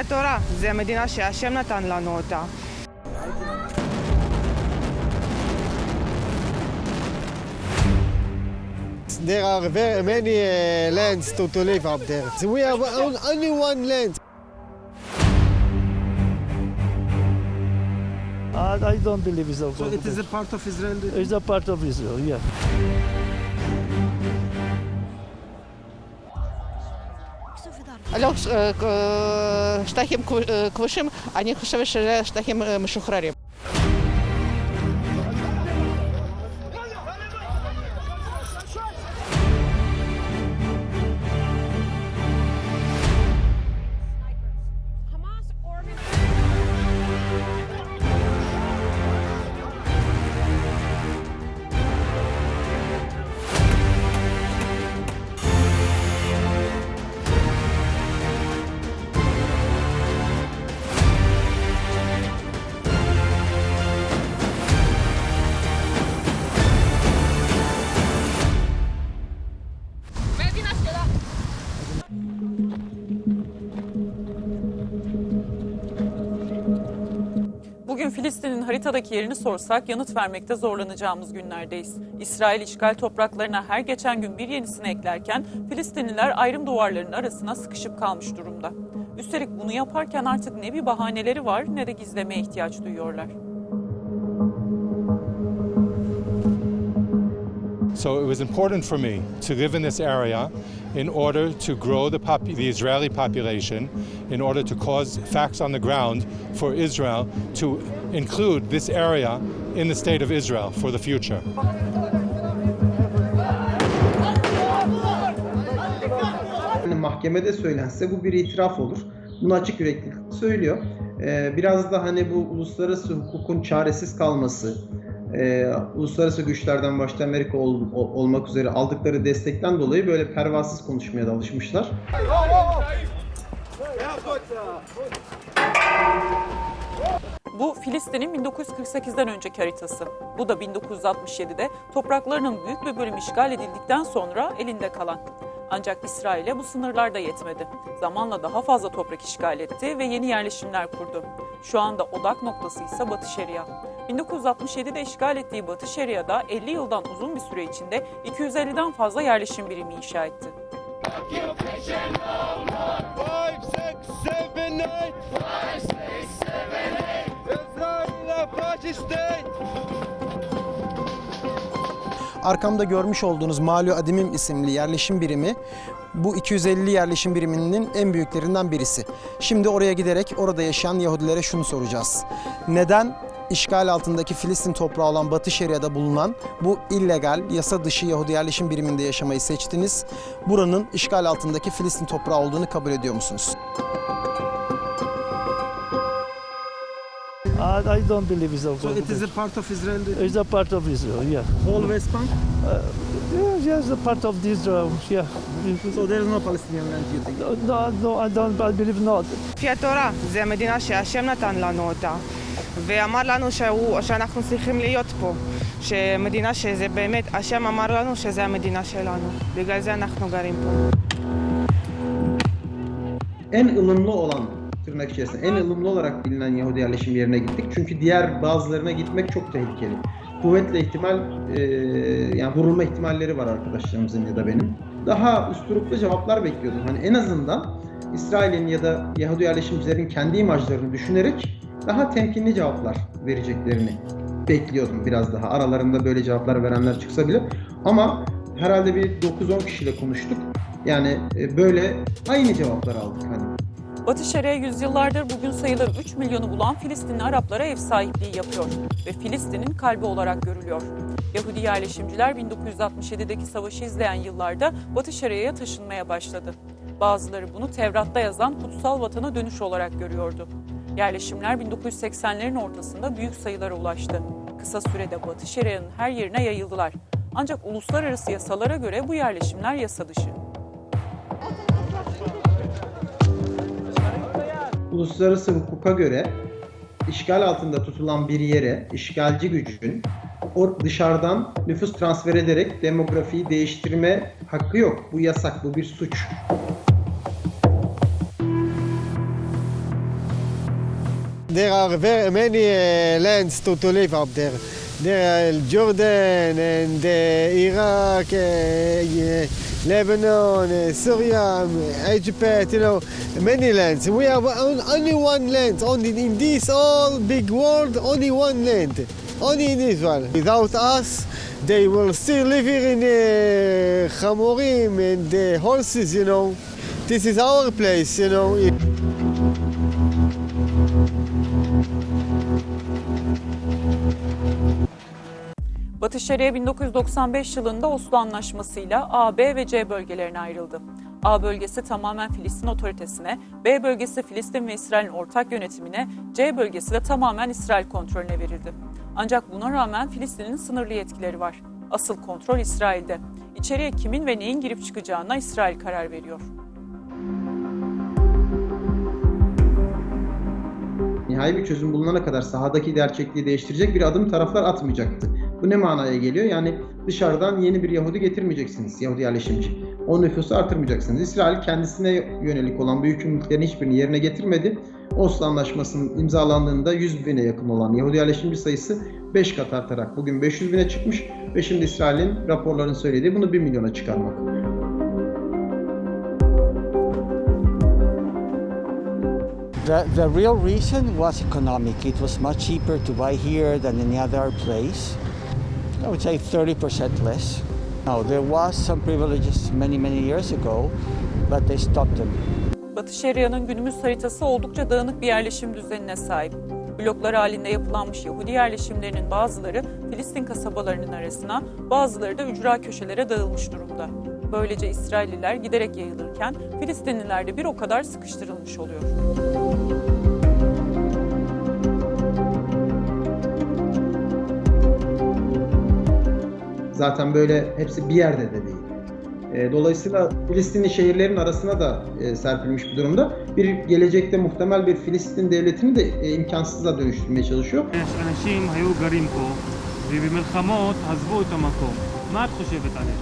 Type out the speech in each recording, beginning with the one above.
התורה, זו המדינה שהשם נתן לנו אותה. There are very many uh, lands to, to live up there. So we have on- only one land. I, I don't believe it's a So it is a part of Israel. It's a part of Israel, yeah. Льох штахім квишим, ані хшевише штахим э, э, шухрарів. Haritadaki yerini sorsak yanıt vermekte zorlanacağımız günlerdeyiz. İsrail işgal topraklarına her geçen gün bir yenisini eklerken Filistinliler ayrım duvarlarının arasına sıkışıp kalmış durumda. Üstelik bunu yaparken artık ne bir bahaneleri var ne de gizlemeye ihtiyaç duyuyorlar. So it was important for me to live in this area in order to grow the, the Israeli population, in order to cause facts on the ground for Israel to include this area in the state of Israel for the future. Yani mahkemede söylense bu bir itiraf olur. Bunu açık yüreklilik söylüyor. Ee, biraz da hani bu uluslararası hukukun çaresiz kalması, e, uluslararası güçlerden başta Amerika ol- ol- olmak üzere aldıkları destekten dolayı böyle pervasız konuşmaya da alışmışlar. Bu Filistin'in 1948'den önceki haritası. Bu da 1967'de topraklarının büyük bir bölümü işgal edildikten sonra elinde kalan. Ancak İsrail'e bu sınırlar da yetmedi. Zamanla daha fazla toprak işgal etti ve yeni yerleşimler kurdu. Şu anda odak noktası ise Batı Şeria. 1967'de işgal ettiği Batı Şeria'da 50 yıldan uzun bir süre içinde 250'den fazla yerleşim birimi inşa etti. Arkamda görmüş olduğunuz Malu Adimim isimli yerleşim birimi bu 250 yerleşim biriminin en büyüklerinden birisi. Şimdi oraya giderek orada yaşayan Yahudilere şunu soracağız. Neden işgal altındaki Filistin toprağı olan Batı Şeria'da bulunan bu illegal, yasa dışı Yahudi yerleşim biriminde yaşamayı seçtiniz? Buranın işgal altındaki Filistin toprağı olduğunu kabul ediyor musunuz? I, I don't believe it's a So it is a part of Israel. It's a part of Israel, yeah. Whole West Bank. Yeah, yes, a part of Israel, yeah. So there is no Palestinian land you think. No, no, I don't, I believe not. לפי התורה, זו המדינה שהשם נתן לנו אותה. ואמר לנו שהוא, שאנחנו צריכים להיות פה. שמדינה שזה באמת, השם אמר לנו שזה המדינה שלנו. בגלל זה אנחנו גרים פה. en ılımlı olan tırnak içerisinde en ılımlı olarak bilinen Yahudi yerleşim yerine gittik. Çünkü diğer bazılarına gitmek çok tehlikeli. Kuvvetle ihtimal e, yani vurulma ihtimalleri var arkadaşlarımızın ya da benim. Daha üsturuplu cevaplar bekliyordum. Hani en azından İsrail'in ya da Yahudi yerleşimcilerin kendi imajlarını düşünerek daha temkinli cevaplar vereceklerini bekliyordum biraz daha. Aralarında böyle cevaplar verenler çıksa bile. Ama herhalde bir 9-10 kişiyle konuştuk. Yani e, böyle aynı cevaplar aldık hani. Batı Şeria yüzyıllardır bugün sayıları 3 milyonu bulan Filistinli Araplara ev sahipliği yapıyor ve Filistin'in kalbi olarak görülüyor. Yahudi yerleşimciler 1967'deki savaşı izleyen yıllarda Batı Şeria'ya taşınmaya başladı. Bazıları bunu Tevrat'ta yazan kutsal vatana dönüş olarak görüyordu. Yerleşimler 1980'lerin ortasında büyük sayılara ulaştı. Kısa sürede Batı Şeria'nın her yerine yayıldılar. Ancak uluslararası yasalara göre bu yerleşimler yasa dışı. Uluslararası hukuka göre işgal altında tutulan bir yere işgalci gücün o dışarıdan nüfus transfer ederek demografiyi değiştirme hakkı yok. Bu yasak, bu bir suç. There are very many lands to, to live up there. There are Jordan and uh, Iraq, uh, yeah, Lebanon, uh, Syria, um, Egypt, you know, many lands. We have on- only one land. Only in this all big world, only one land. Only in Israel. Without us, they will still live here in uh, Chamorim and horses, you know. This is our place, you know. Batı Şeria 1995 yılında Oslo Anlaşması'yla A, B ve C bölgelerine ayrıldı. A bölgesi tamamen Filistin otoritesine, B bölgesi Filistin ve İsrail'in ortak yönetimine, C bölgesi de tamamen İsrail kontrolüne verildi. Ancak buna rağmen Filistin'in sınırlı yetkileri var. Asıl kontrol İsrail'de. İçeriye kimin ve neyin girip çıkacağına İsrail karar veriyor. Nihai bir çözüm bulunana kadar sahadaki gerçekliği değiştirecek bir adım taraflar atmayacaktı. Bu ne manaya geliyor? Yani dışarıdan yeni bir Yahudi getirmeyeceksiniz, Yahudi yerleşimci. O nüfusu artırmayacaksınız. İsrail kendisine yönelik olan bu yükümlülüklerin hiçbirini yerine getirmedi. Oslo Anlaşması'nın imzalandığında 100 bine yakın olan Yahudi yerleşimci sayısı 5 kat artarak bugün 500 bine çıkmış ve şimdi İsrail'in raporların söylediği bunu 1 milyona çıkarmak. The, the real reason was economic. It was much cheaper to buy here than any other place. I would say 30% less. Now, there was some privileges many, many years ago, but they stopped them. Batı Şeria'nın günümüz haritası oldukça dağınık bir yerleşim düzenine sahip. Bloklar halinde yapılanmış Yahudi yerleşimlerinin bazıları Filistin kasabalarının arasına, bazıları da ücra köşelere dağılmış durumda. Böylece İsrailliler giderek yayılırken Filistinliler de bir o kadar sıkıştırılmış oluyor. Zaten böyle hepsi bir yerde de değil. E, Dolayısıyla Filistinli şehirlerin arasına da e, serpilmiş bir durumda. Bir gelecekte muhtemel bir Filistin devletini de e, imkansıza dönüştürmeye çalışıyor. יש אנשים היו גרים פה, ובמלחמות עזבו את המקום. מה את חושבת עליהם?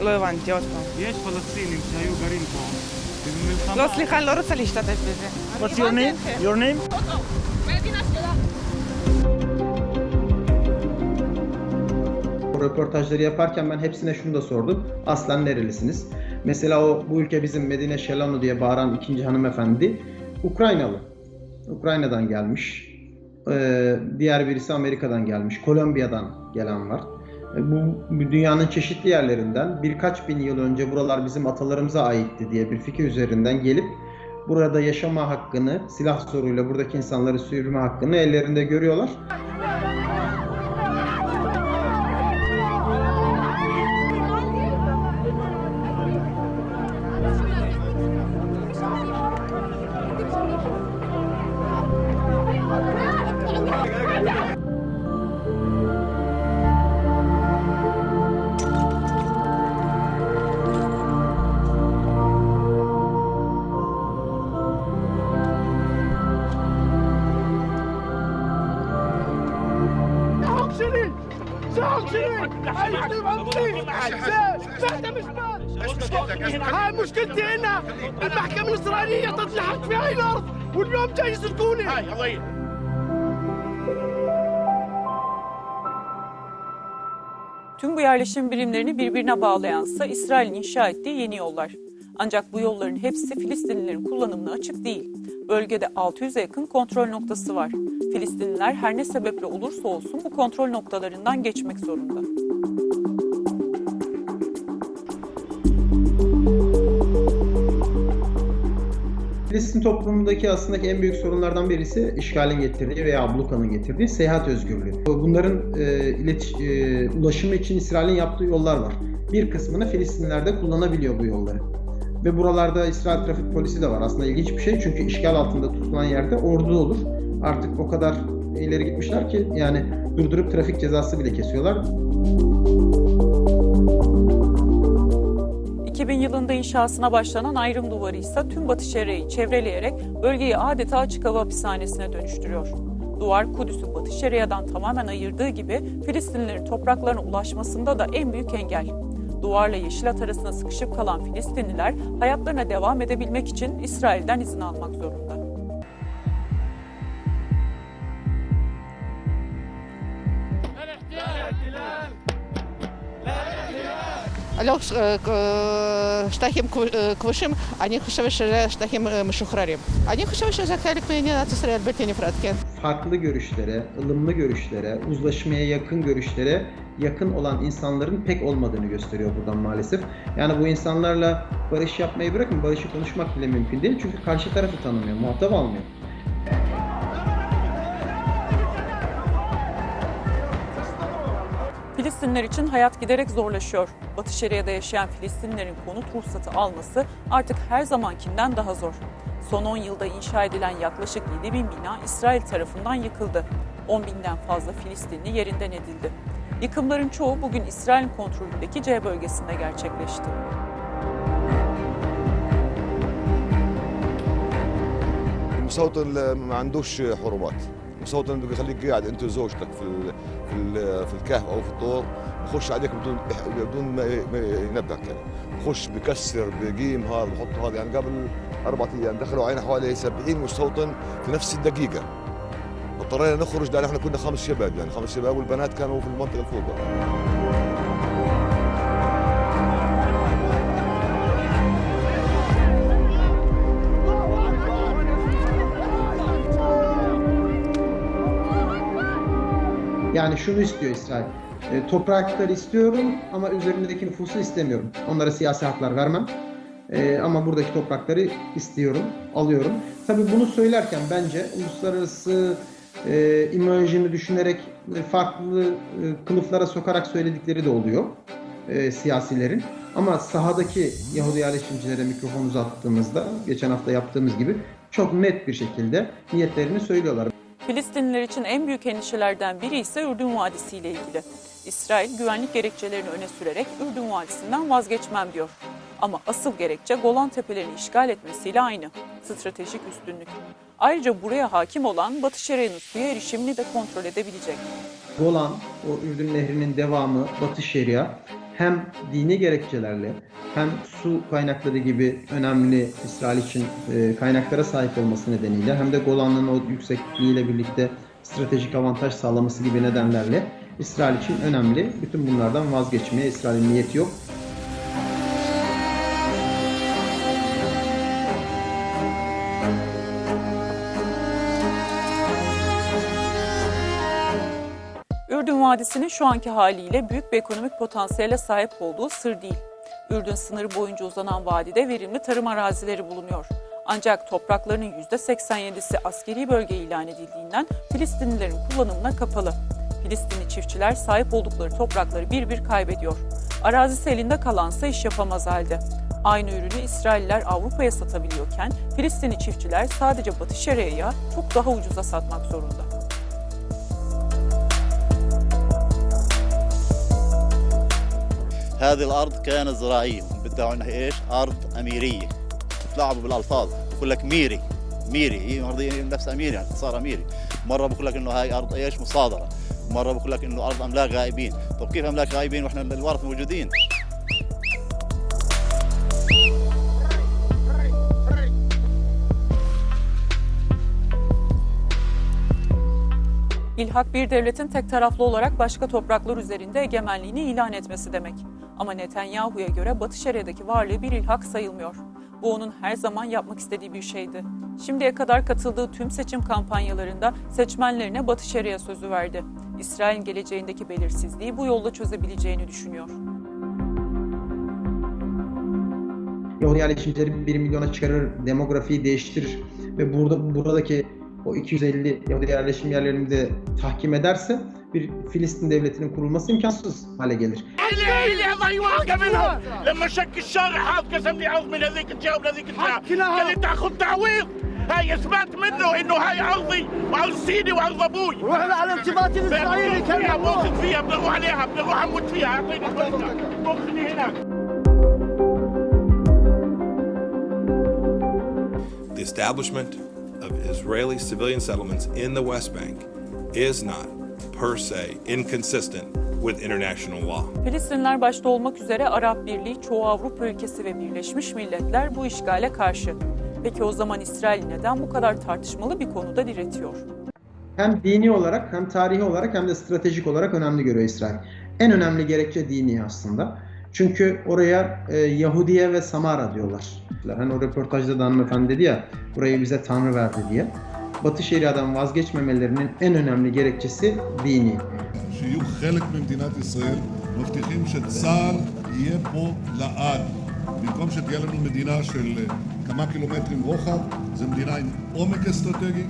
לא הבנתי עוד פעם. יש פלסטינים שהיו גרים פה, ובמלחמה... לא, סליחה, אני לא רוצה להשתתף בזה. What's your name? Your name? O röportajları yaparken ben hepsine şunu da sordum. Aslen nerelisiniz? Mesela o bu ülke bizim Medine Şelano diye bağıran ikinci hanımefendi Ukraynalı. Ukrayna'dan gelmiş. Ee, diğer birisi Amerika'dan gelmiş. Kolombiya'dan gelen var. Bu bu dünyanın çeşitli yerlerinden birkaç bin yıl önce buralar bizim atalarımıza aitti diye bir fikir üzerinden gelip burada yaşama hakkını, silah zoruyla buradaki insanları sürme hakkını ellerinde görüyorlar. المحكمة الإسرائيلية تطلعت في هاي الأرض واليوم جاي يسرقوني هاي الله Tüm bu yerleşim birimlerini birbirine bağlayansa İsrail'in inşa ettiği yeni yollar. Ancak bu yolların hepsi Filistinlilerin kullanımına açık değil. Bölgede 600'e yakın kontrol noktası var. Filistinliler her ne sebeple olursa olsun bu kontrol noktalarından geçmek zorunda. Filistin toplumundaki aslında en büyük sorunlardan birisi işgalin getirdiği veya ablukanın getirdiği seyahat özgürlüğü. Bunların e, iletiş- e, ulaşımı için İsrail'in yaptığı yollar var. Bir kısmını Filistinliler de kullanabiliyor bu yolları. Ve buralarda İsrail trafik polisi de var. Aslında ilginç bir şey çünkü işgal altında tutulan yerde ordu olur. Artık o kadar ileri gitmişler ki yani durdurup trafik cezası bile kesiyorlar. 2000 yılında inşasına başlanan ayrım duvarı ise tüm Batı Şeria'yı çevreleyerek bölgeyi adeta açık hava hapishanesine dönüştürüyor. Duvar Kudüs'ü Batı Şeria'dan tamamen ayırdığı gibi Filistinlilerin topraklarına ulaşmasında da en büyük engel. Duvarla Yeşil At arasında sıkışıp kalan Filistinliler hayatlarına devam edebilmek için İsrail'den izin almak zorunda. הלוך שטחים כבושים, אני חושבת שזה שטחים משוחררים. אני חושבת שזה חלק ממדינת ישראל בלתי נפרד, כן. Farklı görüşlere, ılımlı görüşlere, uzlaşmaya yakın görüşlere yakın olan insanların pek olmadığını gösteriyor buradan maalesef. Yani bu insanlarla barış yapmayı bırakın, barışı konuşmak bile mümkün değil. Çünkü karşı tarafı tanımıyor, muhatap almıyor. Filistinler için hayat giderek zorlaşıyor. Batı Şeria'da yaşayan Filistinlerin konut ruhsatı alması artık her zamankinden daha zor. Son 10 yılda inşa edilen yaklaşık 7 bin bina İsrail tarafından yıkıldı. 10 binden fazla Filistinli yerinden edildi. Yıkımların çoğu bugün İsrail kontrolündeki C bölgesinde gerçekleşti. المستوطن ما عندوش حرمات المستوطن بده يخليك قاعد أنت وزوجتك في في في الكهف أو في الطور بخش عليك بدون بدون ما ينبهك يعني. بخش بكسر بقيم هذا بحط هذا. يعني قبل أربع أيام دخلوا علينا حوالي 70 مستوطن في نفس الدقيقة. اضطرينا نخرج لأن إحنا كنا خمس شباب يعني. خمس شباب والبنات كانوا في المنطقة الفوق. Yani şunu istiyor İsrail. E, toprakları istiyorum ama üzerindeki nüfusu istemiyorum. Onlara siyasi haklar vermem. E, ama buradaki toprakları istiyorum, alıyorum. Tabii bunu söylerken bence uluslararası e, imajını düşünerek e, farklı e, kılıflara sokarak söyledikleri de oluyor e, siyasilerin. Ama sahadaki Yahudi yerleşimcilere mikrofon uzattığımızda, geçen hafta yaptığımız gibi çok net bir şekilde niyetlerini söylüyorlar. Filistinliler için en büyük endişelerden biri ise Ürdün Vadisi ile ilgili. İsrail güvenlik gerekçelerini öne sürerek Ürdün Vadisi'nden vazgeçmem diyor. Ama asıl gerekçe Golan Tepelerini işgal etmesiyle aynı. Stratejik üstünlük. Ayrıca buraya hakim olan Batı Şeria'nın suya erişimini de kontrol edebilecek. Golan, o Ürdün Nehri'nin devamı Batı Şeria hem dini gerekçelerle hem su kaynakları gibi önemli İsrail için e, kaynaklara sahip olması nedeniyle hem de Golan'ın o yüksekliğiyle birlikte stratejik avantaj sağlaması gibi nedenlerle İsrail için önemli. Bütün bunlardan vazgeçmeye İsrail'in niyeti yok. Vadisi'nin şu anki haliyle büyük bir ekonomik potansiyele sahip olduğu sır değil. Ürdün sınırı boyunca uzanan vadide verimli tarım arazileri bulunuyor. Ancak topraklarının %87'si askeri bölge ilan edildiğinden Filistinlilerin kullanımına kapalı. Filistinli çiftçiler sahip oldukları toprakları bir bir kaybediyor. Arazisi elinde kalansa iş yapamaz halde. Aynı ürünü İsrailler Avrupa'ya satabiliyorken Filistinli çiftçiler sadece Batı Şeria'ya çok daha ucuza satmak zorunda. هذه الأرض كانت زراعيه بدعوا إنها إيش؟ أرض أميرية. تلعبوا بالألفاظ. بقول لك ميري. ميري. هي مرضية نفس اميري يعني صار اميري مرة بقول لك إنه هاي أرض إيش؟ مصادرة. مرة بقول لك إنه أرض أملاك غائبين. طب كيف أملاك غائبين وإحنا الورث موجودين؟ İlhak bir devletin tek taraflı olarak başka topraklar üzerinde egemenliğini ilan etmesi demek. Ama Netanyahu'ya göre Batı Şeria'daki varlığı bir ilhak sayılmıyor. Bu onun her zaman yapmak istediği bir şeydi. Şimdiye kadar katıldığı tüm seçim kampanyalarında seçmenlerine Batı Şeria sözü verdi. İsrail'in geleceğindeki belirsizliği bu yolla çözebileceğini düşünüyor. Yahudi yerleşimcileri 1 milyona çıkarır, demografiyi değiştirir ve burada buradaki o 250 Yahudi yerleşim yerlerini de tahkim ederse bir Filistin devletinin kurulması imkansız hale gelir. هاي اثبات منه انه هاي ارضي وارض سيدي وارض أبوي وإحنا على ارتباط الاسرائيلي كان موت فيها بدي أروح عليها بدي أروح أموت فيها اعطيني هناك The establishment of Israeli civilian settlements in the West Bank is not, per se, inconsistent with international law. Filistinler başta olmak üzere Arap Birliği, çoğu Avrupa ülkesi ve Birleşmiş Milletler bu işgale karşı. Peki o zaman İsrail neden bu kadar tartışmalı bir konuda diretiyor? Hem dini olarak hem tarihi olarak hem de stratejik olarak önemli görüyor İsrail. En önemli gerekçe dini aslında. Çünkü oraya e, Yahudiye ve Samara diyorlar. Hani o röportajda da hanımefendi dedi ya burayı bize Tanrı verdi diye. Batı Şeria'dan vazgeçmemelerinin en önemli gerekçesi dini. שיהיו חלק ממדינת ישראל, מבטיחים שצה"ל יהיה פה לעד. במקום שתהיה לנו מדינה של אה, כמה קילומטרים רוחב, זו מדינה עם עומק אסטרטגי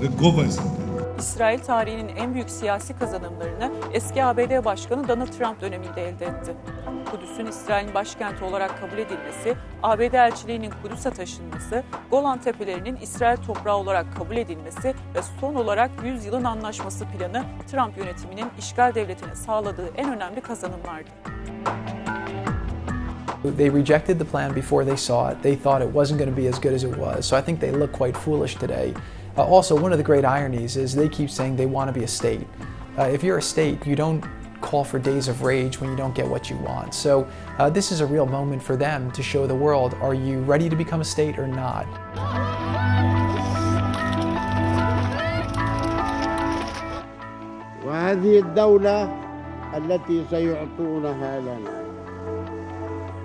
וגובה אסטרטגי. İsrail tarihinin en büyük siyasi kazanımlarını eski ABD Başkanı Donald Trump döneminde elde etti. Kudüs'ün İsrail'in başkenti olarak kabul edilmesi, ABD elçiliğinin Kudüs'e taşınması, Golan Tepelerinin İsrail toprağı olarak kabul edilmesi ve son olarak 100 yılın anlaşması planı Trump yönetiminin işgal devletine sağladığı en önemli kazanımlardı. They rejected the plan before they saw it. They thought it wasn't going to be as good as it was. So I think they look quite foolish today. Uh, also, one of the great ironies is they keep saying they want to be a state. Uh, if you're a state, you don't call for days of rage when you don't get what you want. So uh, this is a real moment for them to show the world: Are you ready to become a state or not? وهذه الدولة التي سيعطونها لنا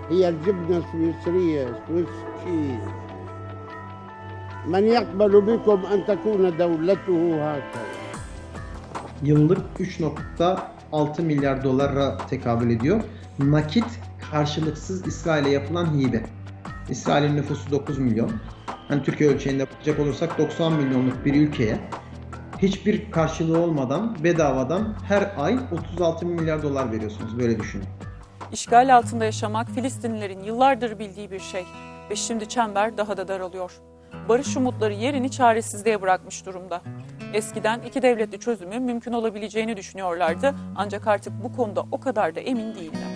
هي الجبنة السويسرية سويس تشيز Men yakbelu bikum en tekune devletuhu hakeza. 3.6 milyar dolara tekabül ediyor. Nakit karşılıksız İsrail'e yapılan hibe. İsrail'in nüfusu 9 milyon. Hani Türkiye ölçeğinde bakacak olursak 90 milyonluk bir ülkeye hiçbir karşılığı olmadan bedavadan her ay 36 milyar dolar veriyorsunuz böyle düşünün. İşgal altında yaşamak Filistinlilerin yıllardır bildiği bir şey ve şimdi çember daha da daralıyor. Barış umutları yerini çaresizliğe bırakmış durumda. Eskiden iki devletli çözümün mümkün olabileceğini düşünüyorlardı ancak artık bu konuda o kadar da emin değiller.